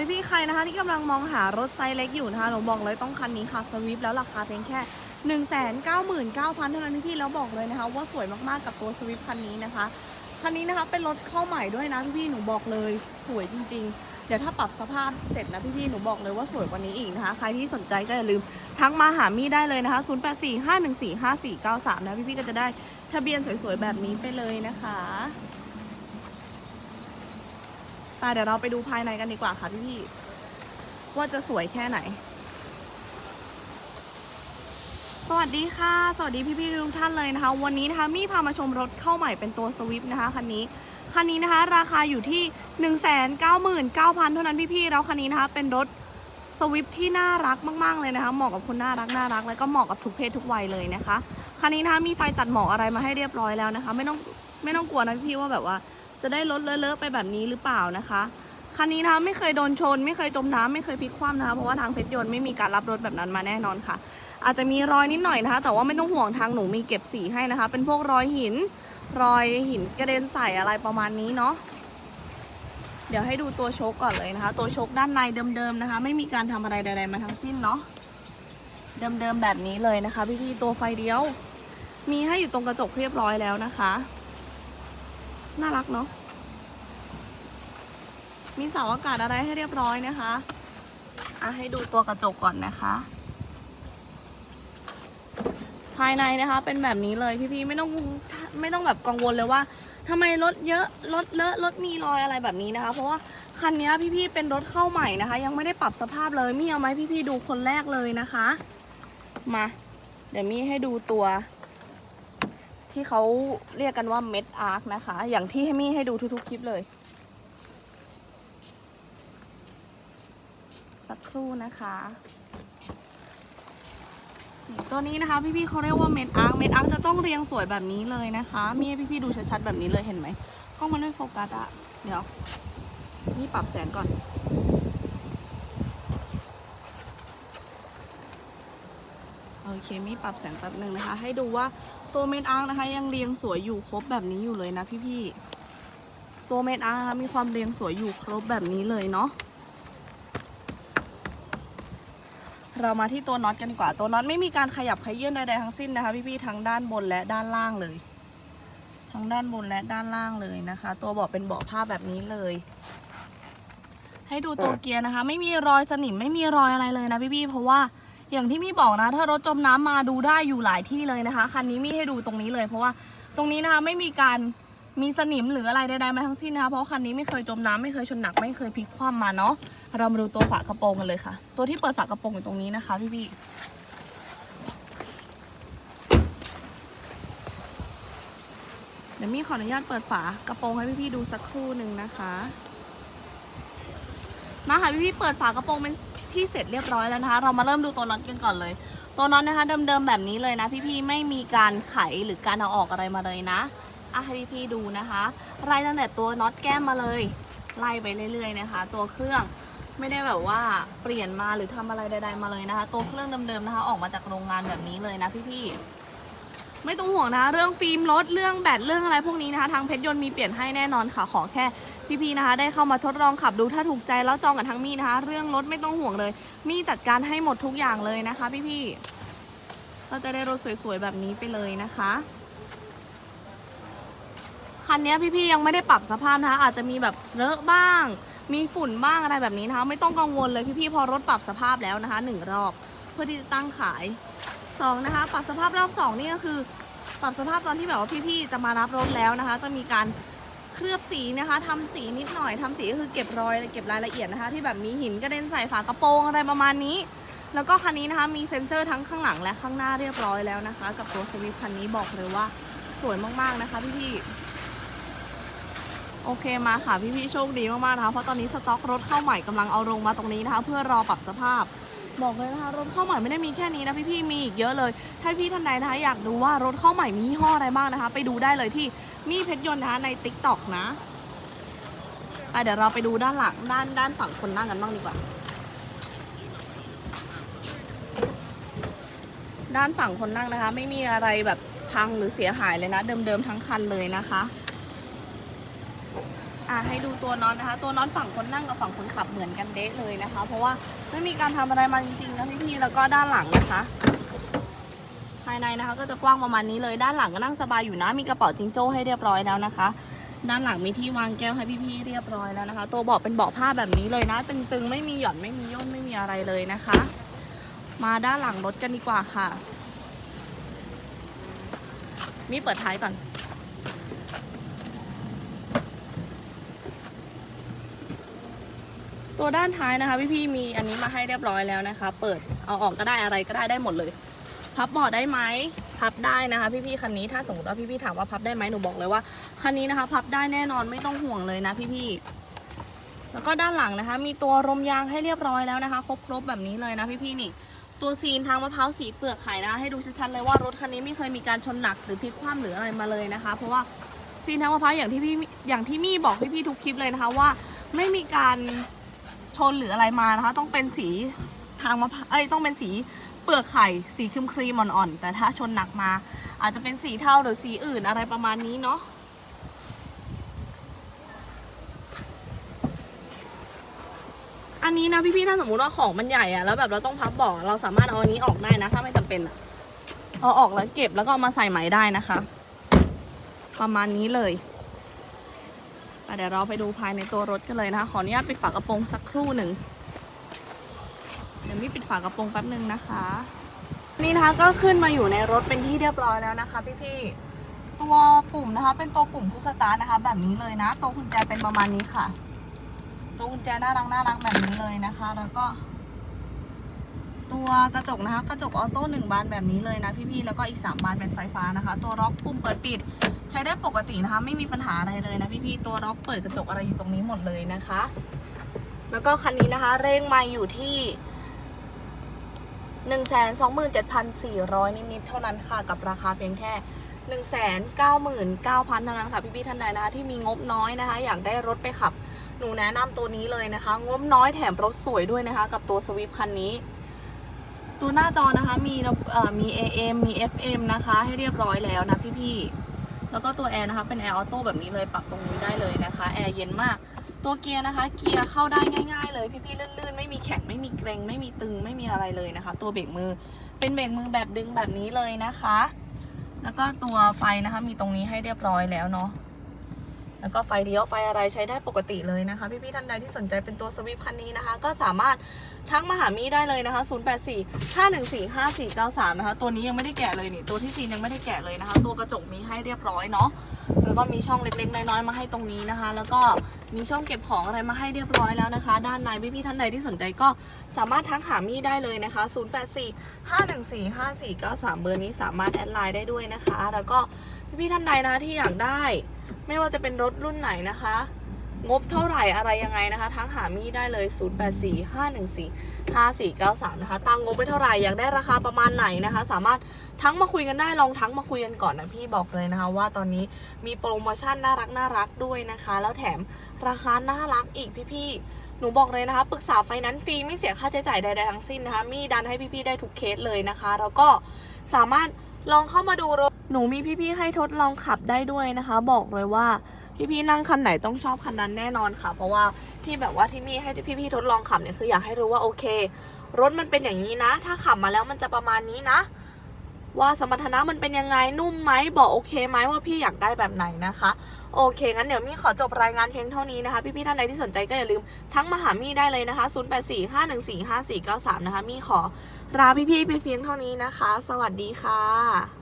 พี่พี่ๆใครนะคะที่กำลังมองหารถไซส์เล็กอยู่นะคะหนูบอกเลยต้องคันนี้ค่ะสวิฟแล้วราคาเพียงแค่ 199,000เท่านั้นพี่พี่ๆแล้วบอกเลยนะคะ ว่าสวยมากๆกับตัวสวิฟคันนี้นะคะคันนี้นะคะเป็นรถเข้าใหม่ด้วยนะพี่พี่ๆหนูบอกเลยสวยจริง ๆเดี๋ยวถ้าปรับสภาพเสร็จนะพี่พี่ๆ หนูบอกเลยว่าสวยกว่านี้อีกนะคะ ใครที่สนใจก็อย่าลืมทักมาหามี่ได้เลยนะคะ 0845145493 นะพี่พี่ๆก็จะได้ทะเบียนสวยๆ แบบนี้ไปเลยนะคะ ไปเดี๋ยวเราไปดูภายในกันดีกว่าค่ะพี่ๆว่าจะสวยแค่ไหน สวัสดีค่ะ สวัสดีพี่ๆทุกท่านเลยนะคะ วันนี้นะคะมี่พามาชมรถเข้าใหม่เป็นตัวสวิฟนะคะคันนี้คันนี้นะคะ ราคาอยู่ที่ 1 9 9 0 0 0 เท่านั้นพี่ๆแล้วคันนี้นะคะ เป็นรถสวิฟที่น่ารักมาก ๆ เลยนะคะเหมาะกับคนน่ารักน่ารักแล้วก็เหมาะกับทุกเพศทุกวัยเลยนะคะคันนี้นะคะมีไฟตัดหมอกอะไรมาให้เรียบร้อยแล้วนะคะ ไม่ต้องไม่ต้องกลัวนะพี่ๆว่าแบบว่า จะได้รถเลอะๆไปแบบนี้หรือเปล่านะคะคันนี้นะคะไม่เคยโดนชน ไม่เคยจมน้ำไม่เคยพลิกคว่ำนะคะเพราะว่าทางเพชรยนต์ไม่มีการรับรถแบบนั้นมาแน่นอนค่ะ อาจจะมีรอยนิดหน่อยนะคะ แต่ว่าไม่ต้องห่วงทางหนูมีเก็บสีให้นะคะ เป็นพวกรอยหิน รอยหินกระเด็นใส่อะไรประมาณนี้เนาะเดี๋ยวให้ดูตัวโชคก่อนเลยนะคะ ตัวโชคด้านในเดิมๆนะคะ ไม่มีการทำอะไรใดๆมาทั้งสิ้นเนาะเดิมๆแบบนี้เลยนะคะ พี่ๆตัวไฟเดียว มีให้อยู่ตรงกระจกเรียบร้อยแล้วนะคะ น่ารักเนาะ มีเสาอากาศอะไรให้เรียบร้อยนะคะอะให้ดูตัวกระจกก่อนนะคะ ภายในนะคะ เป็นแบบนี้เลยพี่ๆไม่ต้องไม่ต้องแบบกังวลเลยว่าทำไมรถเยอะรถเลอะรถมีรอยอะไรแบบนี้นะคะ เพราะว่าคันนี้พี่ๆเป็นรถเข้าใหม่นะคะ ยังไม่ได้ปรับสภาพเลยมี่เอาไหมพี่ๆดูคนแรกเลยนะคะ มา เดี๋ยวมี่ให้ดูตัวที่เขาเรียกกันว่าเม็ดอาร์คนะคะ อย่างที่ให้มี่ให้ดูทุกๆคลิปเลย สัก ครู่นะคะตัวนี้นะคะพี่ๆเขาเรียกว่าเม็ดอาร์คเม็ดอาร์คจะต้องเรียงสวยแบบนี้เลยนะคะ มีให้พี่ๆดูชัดๆแบบนี้เลยเห็นไหมกล้องมันไม่โฟกัสอะเดี๋ยวนี่ปรับแสงก่อน โอเคมีปรับแสงแป๊บหนึ่งนะคะ ให้ดูว่าตัวเม็ดอาร์คนะคะ ยังเรียงสวยอยู่ครบแบบนี้อยู่เลยนะพี่ๆตัวเม็ดอาร์คนะคะมีความเรียงสวยอยู่ครบแบบนี้เลยเนาะ เรามาที่ตัวน็อตกันดีกว่า ตัวน็อตไม่มีการขยับขยื่นใดๆทั้งสิ้นนะคะ พี่ๆทั้งด้านบนและด้านล่างเลย ทั้งด้านบนและด้านล่างเลยนะคะ ตัวเบาะเป็นเบาะผ้าแบบนี้เลย ให้ดูตัวเกียร์นะคะ ไม่มีรอยสนิมไม่มีรอยอะไรเลยนะพี่ๆเพราะว่าอย่างที่มี่บอกนะ ถ้ารถจมน้ำมาดูได้อยู่หลายที่เลยนะคะคันนี้มี่ให้ดูตรงนี้เลย เพราะว่าตรงนี้นะคะไม่มีการ มีสนิมหรืออะไรใดๆมาทั้งสิ้นนะคะเพราะว่าคันนี้ไม่เคยจมน้ำไม่เคยชนหนักไม่เคยพลิกคว่ำมาเนาะเรามาดูตัวฝากระโปรงกันเลยค่ะ ตัวที่เปิดฝากระโปรงอยู่ตรงนี้นะคะพี่พี่ๆเดี๋ยวมี่ขออนุญาตเปิดฝากระโปรงให้พี่พี่ๆดูสักครู่หนึ่งนะคะ มาค่ะพี่พี่ๆเปิดฝากระโปรงเป็นที่เสร็จเรียบร้อยแล้วนะคะ เรามาเริ่มดูตัวน็อตกันก่อนเลย ตัวน็อตนะคะเดิมๆแบบนี้เลยนะ พี่พี่ๆไม่มีการไขหรือการเอาออกอะไรมาเลยนะ อะให้พี่พี่ๆดูนะคะไล่ตั้งแต่ตัวน็อตแก้มมาเลยไล่ไปเรื่อยๆนะคะ ตัวเครื่องไม่ได้แบบว่าเปลี่ยนมาหรือทำอะไรใด ๆมาเลยนะคะ ตัวเครื่องเดิมๆนะคะ ออกมาจากโรงงานแบบนี้เลยนะพี่ๆไม่ต้องห่วงนะคะเรื่องฟิล์มรถเรื่องแบตเรื่องอะไรพวกนี้นะคะ ทางเพชรยนต์มีเปลี่ยนให้แน่นอนค่ะขอแค่พี่ๆนะคะ ได้เข้ามาทดลองขับดูถ้าถูกใจแล้วจองกับทั้งมี่นะคะ เรื่องรถไม่ต้องห่วงเลย มี่จัดการให้หมดทุกอย่างเลยนะคะ พี่ๆเราจะได้รถสวยๆแบบนี้ไปเลยนะคะ คันนี้พี่ๆยังไม่ได้ปรับสภาพนะคะ อาจจะมีแบบเลอะบ้าง มีฝุ่นบ้างอะไรแบบนี้นะคะ ไม่ต้องกังวลเลยพี่ๆพอรถปรับสภาพแล้วนะคะหนึ่งรอบเพื่อที่จะตั้งขายสองนะคะ ปรับสภาพรอบสองนี่ก็คือ ปรับสภาพตอนที่แบบว่าพี่ๆจะมารับรถแล้วนะคะ จะมีการเคลือบสีนะคะทำสีนิดหน่อยทำสีก็คือเก็บรอยเก็บรายละเอียดนะคะ ที่แบบมีหินกระเด็นใส่ฝากระโปรงอะไรประมาณนี้ แล้วก็คันนี้นะคะมีเซ็นเซอร์ทั้งข้างหลังและข้างหน้าเรียบร้อยแล้วนะคะ กับตัวสวิฟคันนี้บอกเลยว่าสวยมากๆนะคะพี่ๆ โอเคมาค่ะพี่ๆโชคดีมากๆนะคะเพราะตอนนี้สต็อกรถเข้าใหม่กำลังเอาลงมาตรงนี้นะคะ เพื่อรอปรับสภาพบอกเลยนะคะรถเข้าใหม่ไม่ได้มีแค่นี้นะพี่ๆมีอีกเยอะเลยถ้าพี่ท่านใดนะคะอยากดูว่ารถเข้าใหม่มียี่ห้ออะไรบ้างนะคะ ไปดูได้เลยที่มีเพชรยนต์นะคะใน t ิ k t o k นะไปเดี๋ยวเราไปดูด้านหลังด้านด้านฝั่งคนนั่งกันบ้างดีกว่า ด้านฝั่งคนนั่งนะคะ ไม่มีอะไรแบบพังหรือเสียหายเลยนะ เดิมๆทั้งคันเลยนะคะ อะให้ดูตัวน็อตนะคะ ตัวน็อตฝั่งคนนั่งกับฝั่งคนขับเหมือนกันเด๊ะเลยนะคะ เพราะว่าไม่มีการทำอะไรมาจริงๆนะพี่ๆแล้วก็ด้านหลังนะคะ ภายในนะคะ ก็จะกว้างประมาณนี้เลยด้านหลังก็นั่งสบายอยู่นะ มีกระเป๋าจิงโจ้ให้เรียบร้อยแล้วนะคะ ด้านหลังมีที่วางแก้วให้พี่ๆเรียบร้อยแล้วนะคะ ตัวเบาะเป็นเบาะผ้าแบบนี้เลยนะ ตึงๆ ไม่มีหย่อนไม่มีย่นไม่มีอะไรเลยนะคะ มาด้านหลังรถกันดีกว่าค่ะ มีเปิดท้ายก่อน ตัวด้านท้ายนะคะพี่ๆมีอันนี้มาให้เรียบร้อยแล้วนะคะ เปิดเอาออกก็ได้อะไรก็ได้ได้หมดเลย พับเบาะได้ไหมพับได้นะคะ พี่ๆคันนี้ถ้าสมมติว่าพี่ๆถามว่าพับได้ไหมหนูบอกเลยว่าคันนี้นะคะ พับได้แน่นอนไม่ต้องห่วงเลยนะพี่ๆแล้วก็ด้านหลังนะคะ มีตัวรมยางให้เรียบร้อยแล้วนะคะ ครบๆแบบนี้เลยนะพี่ๆนี่ตัวซีนทางมะพร้าวสีเปลือกไข่นะคะให้ดูชัดๆเลยว่ารถคันนี้ไม่เคยมีการชนหนักหรือพลิกคว่ำหรืออะไรมาเลยนะคะ เพราะว่าซีนทางมะพร้าวอย่างที่พี่อย่างที่มี่บอกพี่ๆทุกคลิปเลยนะคะว่า ไม่มีการ ชนหรืออะไรมานะคะ ต้องเป็นสีทางมะพร้าวเอ้ยต้องเป็นสีเปลือกไข่สีครีมครีมอ่อนๆแต่ถ้าชนหนักมา อาจจะเป็นสีเทาหรือสีอื่นอะไรประมาณนี้เนาะอันนี้นะพี่ๆถ้าสมมุติว่าของมันใหญ่อะแล้วแบบเราต้องพับบาะเราสามารถเอาอันนี้ออกได้นะ ถ้าไม่จำเป็นอะเอาออกแล้วเก็บแล้วก็ามาใส่ไหมได้นะคะ ประมาณนี้เลย เดี๋ยวเราไปดูภายในตัวรถกันเลยนะคะ ขออนุญาตปิดฝากระโปรงสักครู่หนึ่ง เดี๋ยวมีปิดฝากระโปรงแป๊บหนึ่งนะคะ นี่นะคะก็ขึ้นมาอยู่ในรถเป็นที่เรียบร้อยแล้วนะคะ พี่ๆ ตัวปุ่มนะคะเป็นตัวปุ่มพุสตาร์ทนะคะ แบบนี้เลยนะ ตัวกุญแจเป็นประมาณนี้ค่ะ ตัวกุญแจน่ารักน่ารักแบบนี้เลยนะคะ แล้วก็ตัวกระจกนะคะ กระจกออโต้หนึ่งบานแบบนี้เลยนะพี่ๆ แล้วก็อีก 3 บานเป็นไฟฟ้านะคะ ตัวล็อกปุ่มเปิดปิด ใช้ได้ปกตินะคะ ไม่มีปัญหาอะไรเลยนะพี่ๆตัวล็อกเปิดกระจกอะไรอยู่ตรงนี้หมดเลยนะคะ แล้วก็คันนี้นะคะเร่งมาอยู่ที่1 2 7 4 0 0 นิดๆเท่านั้นค่ะ กับราคาเพียงแค่ 1 9 9 0 0 0 เท่านั้นค่ะพี่ๆท่านใดนะคะที่มีงบน้อยนะคะ อยากได้รถไปขับ หนูแนะนำตัวนี้เลยนะคะ งบน้อยแถมรถสวยด้วยนะคะ กับตัวสวิฟคันนี้ ตัวหน้าจอนะคะมีระเอ่อมี AM มี FM นะคะ ให้เรียบร้อยแล้วนะพี่ๆ แล้วก็ตัวแอร์นะคะเป็นแอร์ออโต้แบบนี้เลยปรับตรงนี้ได้เลยนะคะแอร์เย็นมาก ตัวเกียร์นะคะเกียร์เข้าได้ง่าย ๆ เลยพี่ๆลื่นๆไม่มีแข็งไม่มีเกรง ไม่มีตึงไม่มีอะไรเลยนะคะ ตัวเบรกมือเป็นเบรกมือแบบดึงแบบนี้เลยนะคะ แล้วก็ตัวไฟนะคะมีตรงนี้ให้เรียบร้อยแล้วเนาะ แล้วก็ไฟเลี้ยวไฟอะไรใช้ได้ปกติเลยนะคะ พี่ๆท่านใดที่สนใจเป็นตัวสวิฟคันนี้นะคะ ก็สามารถทักมาหามี่ได้เลยนะคะ 084 514 5493 นะคะ ตัวนี้ยังไม่ได้แกะเลยนี่ ตัวที่ซีนยังไม่ได้แกะเลยนะคะ ตัวกระจกมีให้เรียบร้อยเนาะ แล้วก็มีช่องเล็กๆ น้อยๆ มาให้ตรงนี้นะคะ แล้วก็มีช่องเก็บของอะไรมาให้เรียบร้อยแล้วนะคะ ด้านในพี่ๆท่านใดที่สนใจก็สามารถทักหามี่ได้เลยนะคะ 084 514 5493 เบอร์นี้สามารถแอดไลน์ได้ด้วยนะคะ แล้วก็พี่ๆท่านใดนะคะที่อยากได้ ไม่ว่าจะเป็นรถรุ่นไหนนะคะ งบเท่าไหร่อะไรยังไงนะคะ ทั้งหามี่ได้เลย 0845145493 นะคะตั้งงบไปเท่าไหร่อยากได้ราคาประมาณไหนนะคะ สามารถทั้งมาคุยกันได้ลองทั้งมาคุยกันก่อนนะพี่บอกเลยนะคะ ว่าตอนนี้มีโปรโมชั่นน่ารักน่ารักด้วยนะคะ แล้วแถมราคาน่ารักอีกพี่ๆหนูบอกเลยนะคะปรึกษาไฟนนซ์ฟรีไม่เสียค่าใช้จ่ายใดๆทั้งสิ้นนะคะ มีดันให้พี่ๆได้ทุกเคสเลยนะคะ แล้วก็สามารถลองเข้ามาดูรถ หนูมีพี่ๆให้ทดลองขับได้ด้วยนะคะ บอกเลยว่าพี่ๆนั่งคันไหนต้องชอบคันนั้นแน่นอนค่ะ เพราะว่าที่แบบว่าที่มีให้พี่ๆทดลองขับเนี่ยคืออยากให้รู้ว่าโอเค รถมันเป็นอย่างนี้นะ ถ้าขับมาแล้วมันจะประมาณนี้นะ ว่าสมรรถนะมันเป็นยังไงนุ่มไหมบอกโอเคไหมว่าพี่อยากได้แบบไหนนะคะ โอเคงั้นเดี๋ยวมี่ขอจบรายงานเพียงเท่านี้นะคะพี่ๆท่านใดที่สนใจก็อย่าลืมทั้งมาหามี่ได้เลยนะคะ 0845145493 นะคะมี่ขอลาพี่ๆเพียงเท่านี้นะคะ สวัสดีค่ะ